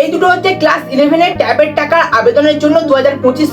এই দুটো হচ্ছে ক্লাস ইলেভেনের ট্যাবের টাকার আবেদনের জন্য দু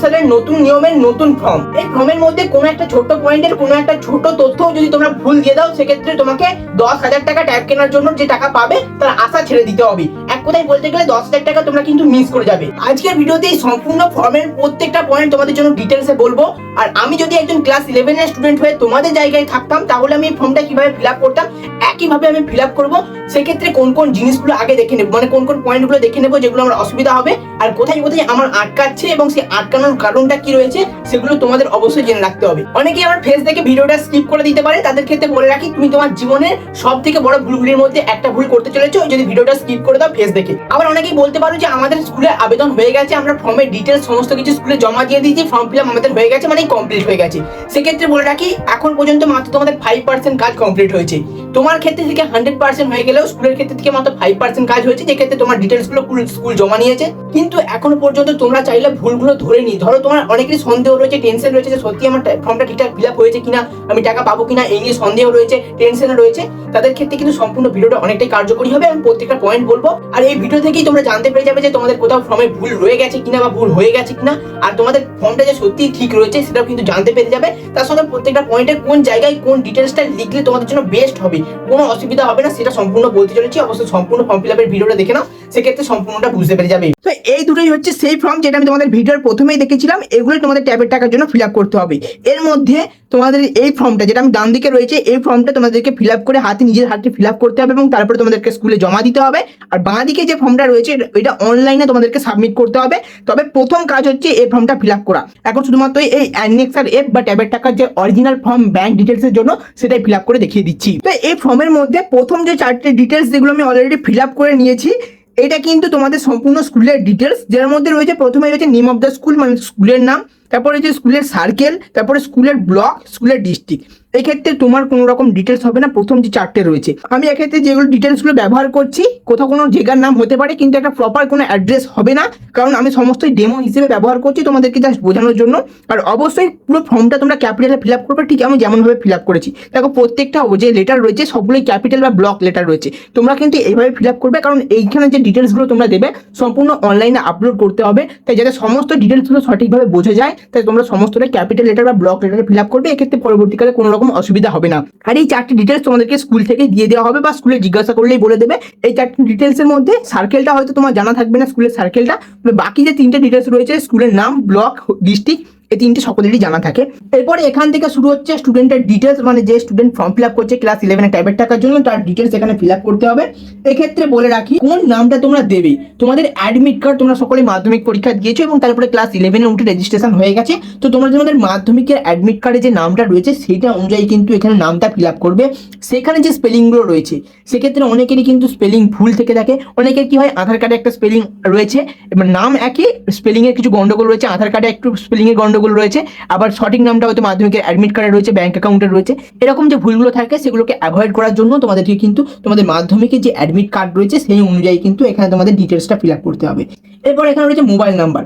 সালের নতুন নিয়মের নতুন ফর্ম এই ফর্মের মধ্যে কোনো একটা ছোট পয়েন্টের কোনো একটা ছোট তথ্য যদি তোমরা ভুল দিয়ে দাও, সেক্ষেত্রে তোমাকে দশ হাজার টাকা ট্যাব কেনার জন্য যে টাকা পাবে, তার আশা ছেড়ে দিতে হবে। এক কথায় বলতে গেলে দশ হাজার টাকা তোমরা কিন্তু মিস করে যাবে। আজকের ভিডিওতে এই সম্পূর্ণ ফর্মের প্রত্যেকটা পয়েন্ট তোমাদের জন্য ডিটেলসে বলব। আর আমি যদি একজন ক্লাস ইলেভেনের স্টুডেন্ট হয়ে তোমাদের জায়গায় থাকতাম, তাহলে আমি এই ফর্মটা কীভাবে ফিল আপ করতাম? একইভাবে আমি ফিল আপ করব, সেক্ষেত্রে কোন কোন জিনিসগুলো আগে দেখে নেব মানে কোন কোন পয়েন্টগুলো দেখে নেব যেগুলো আমার অসুবিধা হবে, আর কোথায় কোথায় আমার আটকাচ্ছে এবং সেই আটকানোর কারণটা কি রয়েছে, সেগুলো তোমাদের অবশ্যই জেনে রাখতে হবে। অনেকেই আমার ফেস দেখে ভিডিওটা স্কিপ করে দিতে পারে, তাদের ক্ষেত্রে বলে রাখি, তুমি তোমার জীবনের সব থেকে বড় ভুলগুলির মধ্যে একটা ভুল করতে চলেছো যদি ভিডিওটা স্কিপ করে দাও ফেস দেখে। আবার অনেকেই বলতে পারো যে আমাদের স্কুলে আবেদন হয়ে গেছে, আমরা ফর্মের ডিটেলস সমস্ত কিছু স্কুলে জমা দিয়ে দিয়েছি ফর্ম ফিল আপ আমাদের হয়ে গেছে মানে কমপ্লিট হয়ে গেছে। সেক্ষেত্রে বলে রাখি, এখন পর্যন্ত মাত্র তোমাদের ফাইভ পার্সেন্ট কাজ কমপ্লিট হয়েছে। তোমার ক্ষেত্রে থেকে হান্ড্রেড পার্সেন্ট হয়ে গেলেও স্কুলের ক্ষেত্রে থেকে মাত্র ফাইভ পার্সেন্ট কাজ হয়েছে, যে ক্ষেত্রে তোমার ডিটেলসগুলো স্কুল জমা নিয়েছে। কিন্তু এখনও পর্যন্ত তোমরা চাইলে ভুলগুলো ধরে নি ধরো তোমার অনেকেরই সন্দেহ রয়েছে টেনশন রয়েছে যে সত্যি আমার ফর্মটা ঠিকঠাক ফিল আপ হয়েছে কিনা, আমি টাকা পাবো কিনা, এই নিয়ে সন্দেহ রয়েছে টেনশন রয়েছে। তাদের ক্ষেত্রে কিন্তু সম্পূর্ণ ভিডিওটা অনেকটাই কার্যকরী হবে। আমি প্রত্যেকটা পয়েন্ট বলব। আর এই ভিডিও থেকেই তোমরা জানতে পেরে যাবে যে তোমাদের কোথাও ফর্মে ভুল রয়ে গেছে কিনা বা ভুল হয়ে গেছে কিনা। আর তোমাদের ফর্মটা যে সত্যি ঠিক রয়েছে, সেটাও কিন্তু জানতে পেরে যাবে। তার সঙ্গে প্রত্যেকটা পয়েন্টের কোন জায়গায় কোন ডিটেলসটা লিখলে তোমাদের জন্য বেস্ট হবে কোনো অসুবিধা হবে না, সেটা সম্পূর্ণ বলতে চলেছি। অবশ্যই সম্পূর্ণ ফর্ম ফিল আপের ভিডিওটা দেখে নাও, সেক্ষেত্রে সম্পূর্ণটা বুঝতে পেরে যাবে। তো এই দুটোই হচ্ছে সেই ফর্ম যেটা আমি তোমাদের ভিডিওর প্রথমেই দেখেছিলাম, এগুলোই তোমাদের ট্যাবের টাকার জন্য ফিল আপ করতে হবে। এর মধ্যে তোমাদের এই ফর্মটা যেটা আমি ডান দিকে রয়েছে, এই ফর্মটা তোমাদেরকে ফিল আপ করে হাতে, নিজের হাতে ফিল আপ করতে হবে এবং তারপরে তোমাদেরকে স্কুলে জমা দিতে হবে। আর বাঁ দিকে যে ফর্মটা রয়েছে, এটা অনলাইনে তোমাদেরকে সাবমিট করতে হবে। তবে প্রথম কাজ হচ্ছে এই ফর্মটা ফিল আপ করা। এখন শুধুমাত্র এই অ্যানেক্সার এফ বা ট্যাবের টাকার যে অরিজিনাল ফর্ম ব্যাংক ডিটেলসের জন্য সেটাই ফিল আপ করে দেখিয়ে দিচ্ছি। তো এই ফর্মের মধ্যে প্রথম যে চারটে ডিটেলস যেগুলো আমি অলরেডি ফিল আপ করে নিয়েছি, এটা কিন্তু তোমাদের সম্পূর্ণ স্কুলের ডিটেলস যার মধ্যে রয়েছে প্রথমে রয়েছে নেম অফ দ্য স্কুল মানে স্কুলের নাম তারপরে যে স্কুলের সার্কেল তারপরে স্কুলের ব্লক স্কুলের ডিস্ট্রিক্ট এই ক্ষেত্রে তোমার কোনো রকম ডিটেলস হবে না, প্রথম যে চারটে রয়েছে। আমি এক্ষেত্রে যেগুলো ডিটেলসগুলো ব্যবহার করছি, কোথাও কোনো জায়গার নাম হতে পারে, কিন্তু একটা প্রপার কোনো অ্যাড্রেস হবে না, কারণ আমি সমস্তই ডেমো হিসেবে ব্যবহার করছি তোমাদেরকে জাস্ট বোঝানোর জন্য। আর অবশ্যই পুরো ফর্মটা তোমরা ক্যাপিটালে ফিল আপ করবে, ঠিক আমি যেমনভাবে ফিল আপ করেছি। দেখো, প্রত্যেকটা যে লেটার রয়েছে, সবগুলোই ক্যাপিটাল বা ব্লক লেটার রয়েছে। তোমরা কিন্তু এইভাবে ফিল আপ করবে, কারণ এইখানে যে ডিটেলসগুলো তোমরা দেবে, সম্পূর্ণ অনলাইনে আপলোড করতে হবে। তাই যাতে সমস্ত ডিটেলসগুলো সঠিকভাবে বোঝা যায়, তাই তোমরা সমস্তটা ক্যাপিটাল লেটার বা ব্লক লেটারে ফিল আপ করবে। এক্ষেত্রে পরবর্তীকালে কোনো রকম অসুবিধা হবে না। আর এই চারটি ডিটেলস তোমাদেরকে স্কুল থেকে দিয়ে দেওয়া হবে বা স্কুলে জিজ্ঞাসা করলেই বলে দেবে। এই চারটি ডিটেলসের মধ্যে সার্কেলটা হয়তো তোমার জানা থাকবে না স্কুলের সার্কেলটা বাকি যে তিনটে ডিটেলস রয়েছে স্কুলের নাম ব্লক ডিস্ট্রিক্ট এই তিনটে সকলেরই জানা থাকে। এরপরে এখান থেকে শুরু হচ্ছে স্টুডেন্টের ডিটেলস মানে যে স্টুডেন্ট ফর্ম ফিল আপ করছে ক্লাস ইলেভেনে টাইপের টাকার জন্য, তার ডিটেলস এখানে ফিল আপ করতে হবে। এক্ষেত্রে বলে রাখি, কোন নামটা তোমরা দেবে? তোমাদের অ্যাডমিট কার্ড তোমরা সকলে মাধ্যমিক পরীক্ষা দিয়েছ এবং তারপরে ক্লাস ইলেভেনে উঠে রেজিস্ট্রেশন হয়ে গেছে। তো তোমরা তোমাদের মাধ্যমিকের অ্যাডমিট কার্ডে যে নামটা রয়েছে, সেইটা অনুযায়ী কিন্তু এখানে নামটা ফিল আপ করবে। সেখানে যে স্পেলিংগুলো রয়েছে, সেক্ষেত্রে অনেকেরই কিন্তু স্পেলিং ভুল থেকে থাকে। অনেকের কি হয়, আধার কার্ডে একটা স্পেলিং রয়েছে, এবার নাম একই স্পেলিংয়ের কিছু গন্ডগোল রয়েছে, আধার কার্ডে একটু স্পেলিংয়ের গন্ডগোল রয়েছে। আবার সঠিক নামটা হয়তো মাধ্যমিকের অ্যাডমিট কার্ডে রয়েছে ব্যাঙ্ক অ্যাকাউন্টে রয়েছে। এরকম যে ভুলগুলো থাকে, সেগুলোকে অ্যাভয়েড করার জন্য তোমাদেরকে কিন্তু তোমাদের মাধ্যমিকে যে অ্যাডমিট কার্ড রয়েছে, সেই অনুযায়ী কিন্তু এখানে তোমাদের ডিটেলসটা ফিল আপ করতে হবে। এরপর এখানে রয়েছে মোবাইল নাম্বার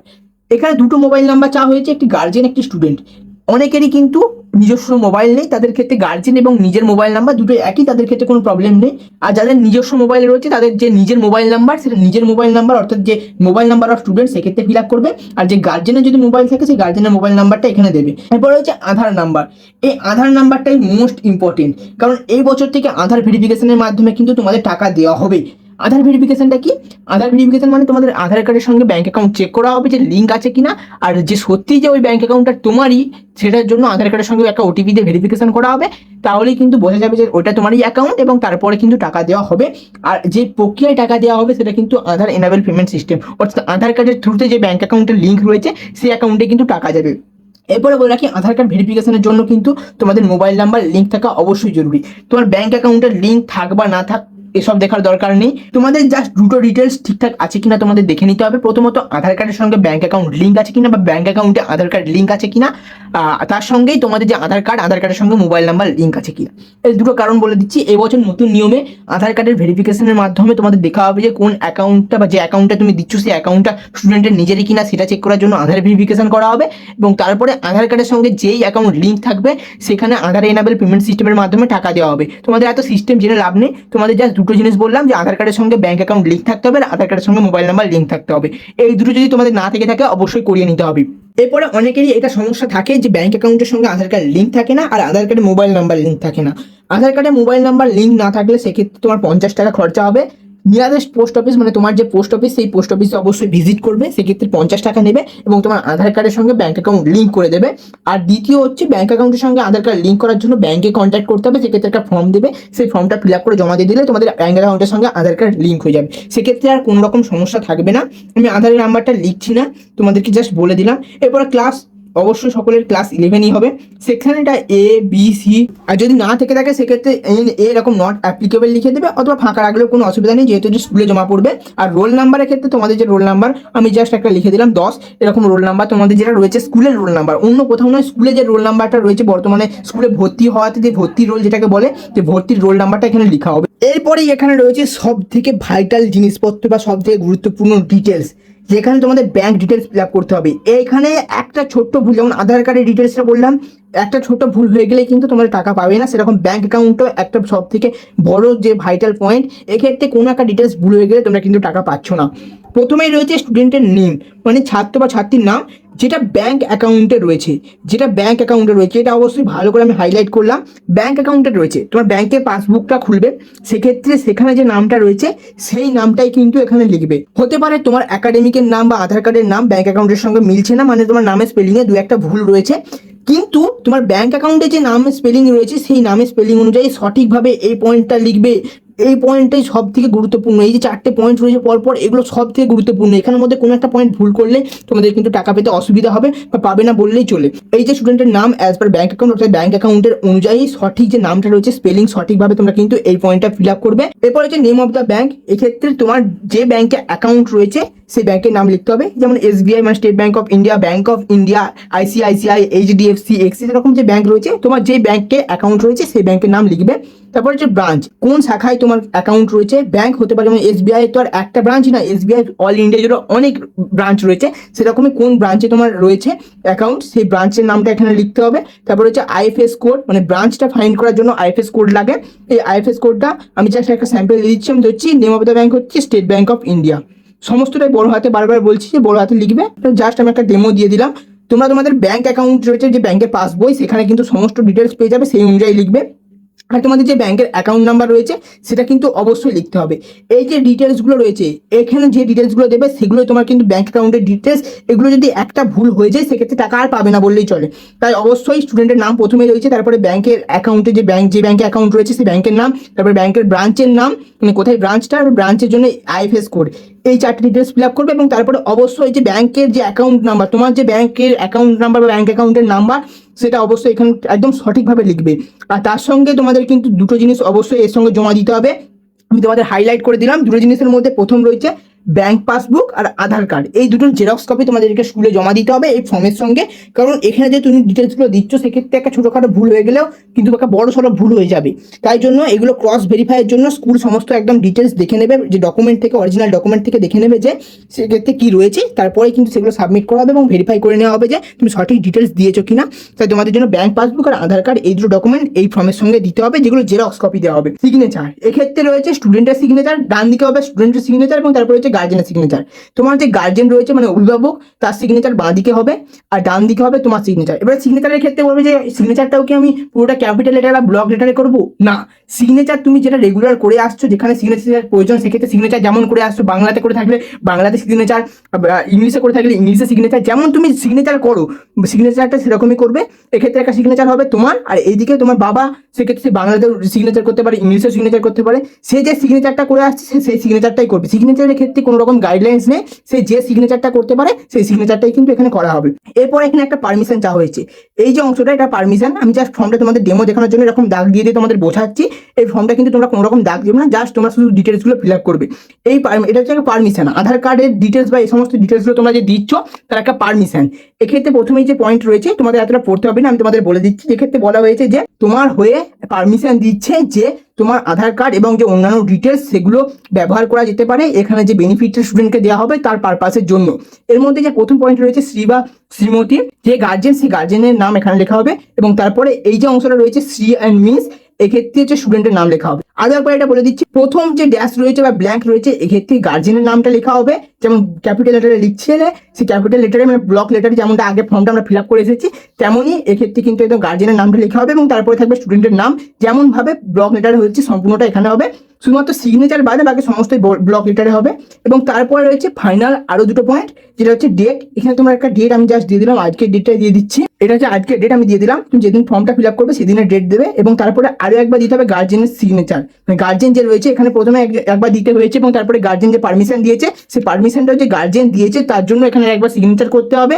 এখানে দুটো মোবাইল নাম্বার চা হয়েছে, একটি গার্জেন একটি স্টুডেন্ট অনেকেরই কিন্তু নিজস্ব মোবাইল নেই, তাদের ক্ষেত্রে গার্জেন এবং নিজের মোবাইল নাম্বার দুটো একই, তাদের ক্ষেত্রে কোনো প্রবলেম নেই। আর যাদের নিজস্ব মোবাইল রয়েছে, তাদের যে নিজের মোবাইল নাম্বার সেটা নিজের মোবাইল নাম্বার অর্থাৎ যে মোবাইল নাম্বার অফ স্টুডেন্ট সেক্ষেত্রে ফিল আপ করবে। আর যে গার্জেনের যদি মোবাইল থাকে, সেই গার্জেনের মোবাইল নাম্বারটা এখানে দেবে। এরপরে হচ্ছে আধার নাম্বার এই আধার নাম্বারটাই মোস্ট ইম্পর্টেন্ট কারণ এই বছর থেকে আধার ভেরিফিকেশনের মাধ্যমে কিন্তু তোমাদের টাকা দেওয়া হবে আধার ভেরিফিকেশনটা কি? আধার ভেরিফিকেশন মানে তোমাদের আধার কার্ডের সঙ্গে ব্যাঙ্ক অ্যাকাউন্ট চেক করা হবে যে লিঙ্ক আছে কিনা। আর যে সত্যি যে ওই ব্যাঙ্ক অ্যাকাউন্টটা তোমারই, সেটার জন্য আধার কার্ডের সঙ্গে একটা ওটিপি দিয়ে ভেরিফিকেশন করা হবে। তাহলেই কিন্তু বোঝা যাবে যে ওটা তোমারই অ্যাকাউন্ট এবং তারপরে কিন্তু টাকা দেওয়া হবে। আর যে প্রক্রিয়ায় টাকা দেওয়া হবে, সেটা কিন্তু আধার এনাবেল পেমেন্ট সিস্টেম অর্থাৎ আধার কার্ডের থ্রুতে যে ব্যাঙ্ক অ্যাকাউন্টের লিঙ্ক রয়েছে, সেই অ্যাকাউন্টে কিন্তু টাকা যাবে। এরপরে বলে রাখি আধার কার্ড ভেরিফিকেশনের জন্য কিন্তু তোমাদের মোবাইল নাম্বার লিঙ্ক থাকা অবশ্যই জরুরি। তোমার ব্যাঙ্ক অ্যাকাউন্টের লিঙ্ক থাক বা না থাক এসব দেখার দরকার নেই। তোমাদের জাস্ট দুটো ডিটেলস ঠিকঠাক আছে কিনা তোমাদের দেখে নিতে হবে। প্রথমত আধার কার্ডের সঙ্গে ব্যাংক অ্যাকাউন্ট লিঙ্ক আছে কিনা বা ব্যাংক অ্যাকাউন্টে আধার কার্ড লিঙ্ক আছে কিনা তার সঙ্গেই তোমাদের যে আধার কার্ড আধার কার্ডের সঙ্গে মোবাইল নাম্বার লিঙ্ক আছে কিনা। এই দুটো কারণ বলে দিচ্ছি। এবছর নতুন নিয়মে আধার কার্ডের ভেরিফিকেশনের মাধ্যমে তোমাদের দেখা হবে যে কোন অ্যাকাউন্টটা বা যে অ্যাকাউন্টটা তুমি দিচ্ছ, সেই অ্যাকাউন্টটা স্টুডেন্টের নিজেরই কিনা, সেটা চেক করার জন্য আধার ভেরিফিকেশন করা হবে। এবং তারপরে আধার কার্ডের সঙ্গে যেই অ্যাকাউন্ট লিঙ্ক থাকবে, সেখানে আধার এনাবেল পেমেন্ট সিস্টেমের মাধ্যমে টাকা দেওয়া হবে। তোমাদের এত সিস্টেম জেনে লাভ নেই। তোমাদের জাস্ট দুটো জিনিস বললাম যে আধার কার্ডের সঙ্গে ব্যাঙ্ক অ্যাকাউন্ট লিঙ্ক থাকতে হবে আর আধার কার্ডের সঙ্গে মোবাইল নাম্বার লিঙ্ক থাকতে হবে। এই দুটো যদি তোমাদের না থেকে থাকে, অবশ্যই করিয়ে নিতে হবে। এরপরে অনেকেরই এটা সমস্যা থাকে যে ব্যাঙ্ক অ্যাকাউন্টের সঙ্গে আধার কার্ড লিঙ্ক থাকে না আর আধার কার্ডে মোবাইল নাম্বার লিঙ্ক থাকে না। আধার কার্ডে মোবাইল নাম্বার লিঙ্ক না থাকলে সেক্ষেত্রে তোমার পঞ্চাশ টাকা খরচা হবে। নিয়ারেস্ট পোস্ট অফিস মানে তোমার যে পোস্ট অফিস সেই পোস্ট অফিসে অবশ্যই ভিজিট করবে। সেক্ষেত্রে পঞ্চাশ টাকা নেবে এবং তোমার আধার কার্ডের সঙ্গে ব্যাঙ্ক অ্যাকাউন্ট লিঙ্ক করে দেবে। আর দ্বিতীয় হচ্ছে ব্যাঙ্ক অ্যাকাউন্টের সঙ্গে আধার কার্ড লিঙ্ক করার জন্য ব্যাঙ্কে কন্ট্যাক্ট করতে হবে। সেক্ষেত্রে একটা ফর্ম দেবে। সেই ফর্মটা ফিল আপ করে জমা দিয়ে দিলে তোমাদের ব্যাঙ্ক অ্যাকাউন্টের সঙ্গে আধার কার্ড লিঙ্ক হয়ে যাবে। সেক্ষেত্রে আর কোনো রকম সমস্যা থাকবে না। আমি আধারের নাম্বারটা লিখছি না। তোমাদেরকে জাস্ট বলে দিলাম। এরপর ক্লাস অবশ্যই সকলের ক্লাস ইলেভেনই হবে। সেখানে এটা এ বি সি আর যদি না থেকে থাকে, সেক্ষেত্রে এরকম নট অ্যাপ্লিকেবল লিখে দেবে, অথবা ফাঁকা রাখলেও কোনো অসুবিধা নেই, যেহেতু স্কুলে জমা পড়বে। আর রোল নাম্বারের ক্ষেত্রে তোমাদের যে রোল নাম্বার আমি জাস্ট একটা লিখে দিলাম, দশ। এরকম রোল নাম্বার তোমাদের যেটা রয়েছে স্কুলের রোল নাম্বার অন্য কোথাও নয় স্কুলে যে রোল নাম্বারটা রয়েছে, বর্তমানে স্কুলে ভর্তি হওয়াতে যে ভর্তি রোল যেটাকে বলে, যে ভর্তির রোল নাম্বারটা এখানে লেখা হবে। এরপরেই এখানে রয়েছে সব থেকে ভাইটাল জিনিসপত্র বা সব থেকে গুরুত্বপূর্ণ ডিটেলস যেখানে তোমাদের ব্যাংক ডিটেলস ফিল আপ করতে হবে। এইখানে একটা ছোট্ট ভুল, যেমন আধার কার্ডের ডিটেলসটা বললাম, একটা ছোট ভুল হয়ে গেলে কিন্তু তোমাদের টাকা পাবে না। সেরকম ব্যাংক অ্যাকাউন্টও একটা সব থেকে বড় যে ভাইটাল পয়েন্ট এক্ষেত্রে কোনো একটা ডিটেলস ভুল হয়ে গেলে তোমরা কিন্তু টাকা পাচ্ছ না। প্রথমেই রয়েছে স্টুডেন্টের নেম মানে ছাত্র বা ছাত্রীর নাম, যেটা ব্যাংক অ্যাকাউন্টে রয়েছে। যেটা ব্যাংক অ্যাকাউন্টে রয়েছে, এটা অবশ্যই ভালো করে আমি হাইলাইট করলাম। ব্যাংক অ্যাকাউন্টে রয়েছে, তোমার ব্যাংকের পাসবুকটা খুলবে। সেক্ষেত্রে সেখানে যে নামটা রয়েছে, সেই নামটাই কিন্তু এখানে লিখবে। হতে পারে তোমার একাডেমিকের নাম বা আধার কার্ডের নাম ব্যাংক অ্যাকাউন্টের সঙ্গে মিলছে না মানে তোমার নামের স্পেলিংয়ে দু একটা ভুল রয়েছে। কিন্তু তোমার ব্যাংক অ্যাকাউন্টে যে নামের স্পেলিং রয়েছে, সেই নামের স্পেলিং অনুযায়ী সঠিকভাবে এই পয়েন্টটা লিখবে। এই পয়েন্টটাই সব থেকে গুরুত্বপূর্ণ। এই যে চারটে পয়েন্ট রয়েছে পরপর, এগুলো সব থেকে গুরুত্বপূর্ণ। এখানের মধ্যে কোনো একটা পয়েন্ট ভুল করলে তোমাদের কিন্তু টাকা পেতে অসুবিধা হবে বা পাবে না বললেই চলে। এই যে স্টুডেন্টের নাম অ্যাজ পার ব্যাংক অ্যাকাউন্ট অর্থাৎ ব্যাংক অ্যাকাউন্টের অনুযায়ী সঠিক যে নামটা রয়েছে স্পেলিং সঠিকভাবে তোমরা কিন্তু এই পয়েন্টটা ফিল আপ করবে। এরপর হচ্ছে নেম অফ দ্য ব্যাঙ্ক এক্ষেত্রে তোমার যে ব্যাংকে অ্যাকাউন্ট রয়েছে, সেই ব্যাংকের নাম লিখতে হবে। যেমন এসবিআই মানে State Bank of India Bank of India ICICI HDFC Axis এরকম যে ব্যাঙ্ক রয়েছে, তোমার যে ব্যাংকে অ্যাকাউন্ট রয়েছে, সেই ব্যাংকের নাম লিখবে। তারপর হচ্ছে ব্রাঞ্চ কোন শাখায় তোমার অ্যাকাউন্ট রয়েছে? ব্যাংক হতে পারে যেমন এসবিআই তো আর একটা ব্রাঞ্চ না এসবিআই অল ইন্ডিয়া জুড়ে অনেক ব্রাঞ্চ রয়েছে। সেরকমই কোন ব্রাঞ্চে তোমার রয়েছে অ্যাকাউন্ট সেই ব্রাঞ্চের নামটা এখানে লিখতে হবে। তারপর হচ্ছে আইএফএস কোড মানে ব্রাঞ্চটা ফাইন্ড করার জন্য আইএফএস কোড লাগে। এই আইএফএস কোডটা আমি জাস্ট একটা স্যাম্পল দিয়ে দিচ্ছি। আমি ধরছি নেম অফ দ্য ব্যাংক হচ্ছে স্টেট ব্যাংক অফ ইন্ডিয়া সমস্তটাই বড় হাতে বারবার বলছি যে বড় হাতে লিখবে। জাস্ট আমি একটা ডেমো দিয়ে দিলাম। তোমরা তোমাদের ব্যাংক অ্যাকাউন্ট রয়েছে যে ব্যাংকের পাসবই সেখানে কিন্তু সমস্ত ডিটেলস পেয়ে যাবে, সেই অনুযায়ী লিখবে। আর তোমাদের যে ব্যাংকের অ্যাকাউন্ট নাম্বার রয়েছে, সেটা কিন্তু অবশ্যই লিখতে হবে। এই যে ডিটেলসগুলো রয়েছে, এখানে যে ডিটেলসগুলো দেবে, সেগুলো তোমার কিন্তু ব্যাংক অ্যাকাউন্টের ডিটেলস এগুলো যদি একটা ভুল হয়ে যায়, সেক্ষেত্রে টাকা আর পাবে না বললেই চলে। তাই অবশ্যই স্টুডেন্টের নাম প্রথমে রয়েছে, তারপরে ব্যাংকের অ্যাকাউন্টে যে ব্যাংক যে ব্যাংকে অ্যাকাউন্ট রয়েছে, সেই ব্যাংকের নাম, তারপরে ব্যাংকের ব্রাঞ্চের নাম মানে কোথায় ব্রাঞ্চটা আর ব্রাঞ্চের জন্য আইএফএস কোড এই চারটি ডিটেলস ফিল আপ করবে এবং তারপরে অবশ্যই যে ব্যাংকের যে অ্যাকাউন্ট নাম্বার তোমার যে ব্যাংকের অ্যাকাউন্ট নাম্বার বা ব্যাংক অ্যাকাউন্টের নাম্বার সেটা অবশ্যই এখানে একদম সঠিকভাবে লিখবে। আর তার সঙ্গে তোমাদের কিন্তু দুটো জিনিস অবশ্যই এর সঙ্গে জমা দিতে হবে। আমি তোমাদের হাইলাইট করে দিলাম। দুটো জিনিসের মধ্যে প্রথম রয়েছে ব্যাংক পাসবুক আর আধার কার্ড এই দুটোর জেরক্স কপি তোমাদেরকে স্কুলে জমা দিতে হবে এই ফর্মের সঙ্গে। কারণ এখানে যে তুমি ডিটেলসগুলো দিচ্ছ, সেক্ষেত্রে একটা ছোটোখাটো ভুল হয়ে গেলেও কিন্তু একটা বড় সড়ো ভুল হয়ে যাবে। তাই জন্য এগুলো ক্রস ভেরিফাইয়ের জন্য স্কুল সমস্ত একদম ডিটেলস দেখে নেবে, যে ডকুমেন্ট থেকে অরিজিনাল ডকুমেন্ট থেকে দেখে নেবে যে সেক্ষেত্রে কী রয়েছে। তারপরে কিন্তু সেগুলো সাবমিট করা হবে এবং ভেরিফাই করে নেওয়া হবে যে তুমি সঠিক ডিটেলস দিয়েছ কিনা। তাই তোমাদের জন্য ব্যাংক পাসবুক আর আধার কার্ড এই দুটো ডকুমেন্ট এই ফর্মের সঙ্গে দিতে হবে, যেগুলো জেরক্স কপি দেওয়া হবে। সিগনেচার এক্ষেত্রে রয়েছে স্টুডেন্টের সিগনেচার ডান দিকে হবে স্টুডেন্টের সিগনেচার এবং তারপরে হচ্ছে গার্জেনের সিগনেচার তোমার যে গার্জেন রয়েছে মানে অভিভাবক, তার সিগনেচার বাঁ দিকে হবে আর ডান দিকে হবে তোমার সিগনেচার এবার সিগনেচারের ক্ষেত্রে বলবে যে সিগনেচারটাও কি আমি পুরোটা ক্যাপিটাল লেটার বা ব্লক লেটারে করব? না। সিগনেচার তুমি যেটা রেগুলার করে আসছো, যেখানে সিগনেচার প্রয়োজন, সেক্ষেত্রে সিগনেচার যেমন করে আসছো, বাংলাতে করে থাকলে বাংলাতে সিগনেচার ইংলিশে করে থাকলে ইংলিশে সিগনেচার যেমন তুমি সিগনেচার করো সিগনেচারটা সেরকমই করবে। এক্ষেত্রে একটা সিগনেচার হবে তোমার, আর এইদিকে তোমার বাবা, সেক্ষেত্রে সে বাংলাতেও সিগনেচার করতে পারে, ইংলিশেও সিগনেচার করতে পারে। সে যে সিগনেচারটা করে আসছে সেই সিগনেচারটাই করবে। সিগনেচারের ক্ষেত্রে কোনো রকম গাইডলাইন্স নেই, সে যে সিগনেচারটা করতে পারে, সেই সিগনেচারটাই কিন্তু এখানে করা হবে। এরপর এখানে একটা পারমিশন চাওয়া হয়েছে। এই যে অংশটা, এটা পারমিশন আমি জাস্ট ফর্মটা তোমাদের ডেমো দেখানোর জন্য এরকম দাগ দিয়ে দিয়ে তোমাদের বোঝাচ্ছি। এই ফর্মটা কিন্তু তোমরা কোনো রকম দাগ দেবে না জাস্ট তোমরা শুধু ডিটেলসগুলো ফিল আপ করবে। এই এটা হচ্ছে একটা পারমিশন আধার কার্ডের ডিটেলস বা এই সমস্ত ডিটেলসগুলো তোমরা যে দিচ্ছ, তার একটা পারমিশন এক্ষেত্রে প্রথমেই যে পয়েন্ট রয়েছে, তোমাদের এতটা পড়তে হবে না, আমি তোমাদের বলে দিচ্ছি। এক্ষেত্রে বলা হয়েছে যে, তোমার হয়ে পারমিশন দিচ্ছে যে তোমার আধার কার্ড এবং যে অন্যান্য ডিটেলস সেগুলো ব্যবহার করা যেতে পারে। এখানে যে বেনিফিটটা স্টুডেন্টকে দেওয়া হবে তার পারপাসের জন্য। এর মধ্যে যে প্রথম পয়েন্ট রয়েছে শ্রী বা শ্রীমতী, যে গার্জেন সেই গার্জেনের নাম এখানে লেখা হবে এবং তারপরে এই যে অংশটা রয়েছে শ্রী অ্যান্ড মিস এক্ষেত্রে হচ্ছে স্টুডেন্টের নাম লেখা হবে। আরও একবার এটা বলে দিচ্ছি, প্রথম যে ড্যাশ রয়েছে বা ব্ল্যাঙ্ক রয়েছে, এক্ষেত্রে গার্জেনের নামটা লেখা হবে। যেমন ক্যাপিটাল লেটারে লিখছে সেই ক্যাপিটাল লেটারে মানে ব্লক লেটারে যেমনটা আগে ফর্মটা আমরা ফিল আপ করে এসেছি, তেমনই এক্ষেত্রে কিন্তু একদম গার্জেনের নামটা লেখা হবে এবং তারপরে থাকবে স্টুডেন্টের নাম। যেমনভাবে ব্লক লেটার হয়েছে সম্পূর্ণটা এখানে হবে। শুধুমাত্র সিগনেচার বাদে বাকি সমস্ত ব্লক লেটারে হবে। এবং তারপরে রয়েছে ফাইনাল আরও দুটো পয়েন্ট যেটা হচ্ছে ডেট এখানে তোমার একটা ডেট আমি জাস্ট দিয়ে দিলাম, আজকের ডেটটা দিয়ে দিচ্ছি। এটা হচ্ছে আজকের ডেট আমি দিয়ে দিলাম। তুমি যেদিন ফর্মটা ফিল আপ করবে সেদিনের ডেট দেবে এবং তারপরে আরও একবার দিতে হবে গার্জেনের সিগনেচার মানে গার্জেন যে রয়েছে, এখানে প্রথমে এক- একবার দিতে হয়েছে এবং তারপরে গার্জেন যে পারমিশন দিয়েছে, সেই পারমিশনটা যে গার্জেন দিয়েছে, তার জন্য এখানে একবার সিগনেচার করতে হবে।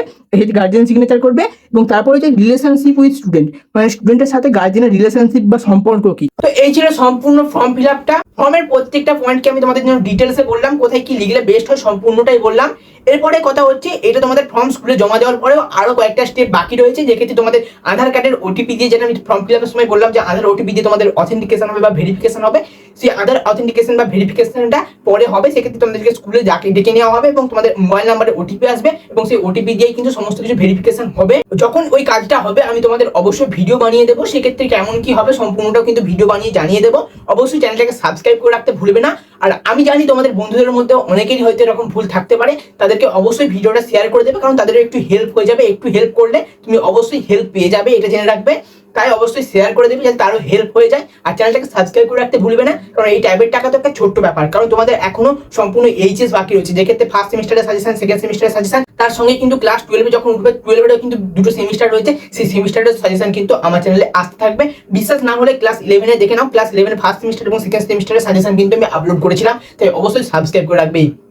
গার্জেন সিগনেচার করবে এবং তারপরে হচ্ছে রিলেশনশিপ উইথ স্টুডেন্ট মানে স্টুডেন্টের সাথে গার্জেনের রিলেশনশিপ বা সম্পর্ক কি? তো এই ছিল সম্পূর্ণ ফর্ম ফিল আপটা ফর্মের প্রত্যেকটা পয়েন্টকে আমি তোমাদের জন্য ডিটেলসে বললাম, কোথায় কি লিখলে বেস্ট হয় সম্পূর্ণটাই বললাম। এরপরে কথা হচ্ছে, এটা তোমাদের ফর্ম স্কুলে জমা দেওয়ার পরেও আরও কয়েকটা স্টেপ বাকি রয়েছে। যেক্ষেত্রে তোমাদের আধার কার্ডের ওটিপি দিয়ে যেটা আমি ফর্ম ফিল আপের সময় বললাম যে আধার ওটিপি দিয়ে তোমাদের অথেন্টিকেশন হবে বা ভেরিফিকেশন হবে, সেই আধার অথেন্টিকেশন বা ভেরিফিকেশনটা পরে হবে। সেক্ষেত্রে তোমাদেরকে স্কুলে যাকে ডেকে নেওয়া হবে এবং তোমাদের মোবাইল নাম্বারে ওটিপি আসবে এবং সেই ওটিপি দিয়েই কিন্তু সমস্ত কিছু ভেরিফিকেশন হবে। যখন ওই কাজটা হবে, আমি তোমাদের অবশ্যই ভিডিও বানিয়ে দেবো। সেক্ষেত্রে কেমন কি হবে সম্পূর্ণটাও কিন্তু ভিডিও বানিয়ে জানিয়ে দেবো। অবশ্যই চ্যানেলটাকে সাবস্ক্রাইব করে রাখতে ভুলবে না। আর আমি জানি তোমাদের বন্ধুদের মধ্যে অনেকেরই হয়তো এরকম ভুল থাকতে পারে। তাদেরকে অবশ্যই ভিডিওটা শেয়ার করে দেবে, কারণ তাদের একটু হেল্প হয়ে যাবে। একটু হেল্প করলে তুমি অবশ্যই হেল্প পেয়ে যাবে, এটা জেনে রাখবে। তাই অবশ্যই শেয়ার করে দেবে, যাতে তারও হেল্প হয়ে যায়। আর চ্যানেলটাকে সাবস্ক্রাইব করে রাখতে ভুলবে না, কারণ এই ট্যাবের টাকা তো একটা ছোট্ট ব্যাপার। কারণ তোমাদের এখনও সম্পূর্ণ এইচএস বাকি রয়েছে। যেক্ষেত্রে ফার্স্ট সেমিস্টারের সাজেশন সেকেন্ড সেমিস্টারের সাজেশন তার সঙ্গে কিন্তু ক্লাস টুয়েলভে যখন উঠবে টুয়েলভেরও কিন্তু দুটো সেমিস্টার রয়েছে। সেই সেমিস্টারের সাজেশন কিন্তু আমার চ্যানেলে আসতে থাকবে। বিশ্বাস না হলে ক্লাস ইলেভেনে দেখে নাও। ক্লাস ইলেভেন ফার্স্ট সেমিস্টার এবং সেকেন্ড সেমিস্টারের সাজেশন কিন্তু আমি আপলোড করেছিলাম। তাই অবশ্যই সাবস্ক্রাইব করে রাখবে।